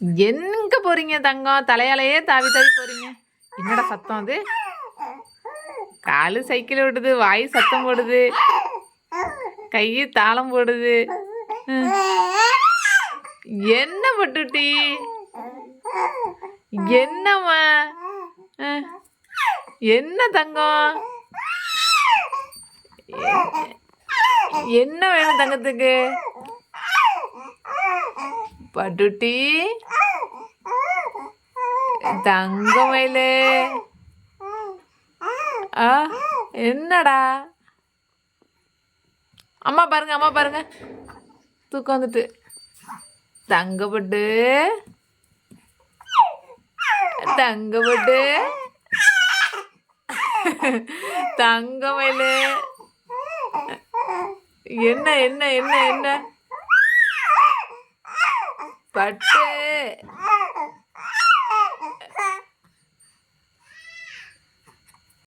எங்க போறீங்க தங்கம்? தலையாலேயே தாவி தாவி போறீங்க. என்னடா சத்தம் அது? காலு சைக்கிள் ஓடுது வாய் சத்தம் போடுது கை தாளம் போடுது. என்ன பட்டுட்டி? என்னம்மா? என்ன தங்கம்? என்ன வேணும் தங்கத்துக்கு? பட்டுட்டி தங்கமயிலே. ஆ என்னடா? அம்மா பாருங்க அம்மா பாருங்க. தூக்கம் வந்துட்டு. தங்கப்பட்டு. தங்கப்பட்டு. தங்கமயிலே. என்ன என்ன என்ன என்ன? பட்டு.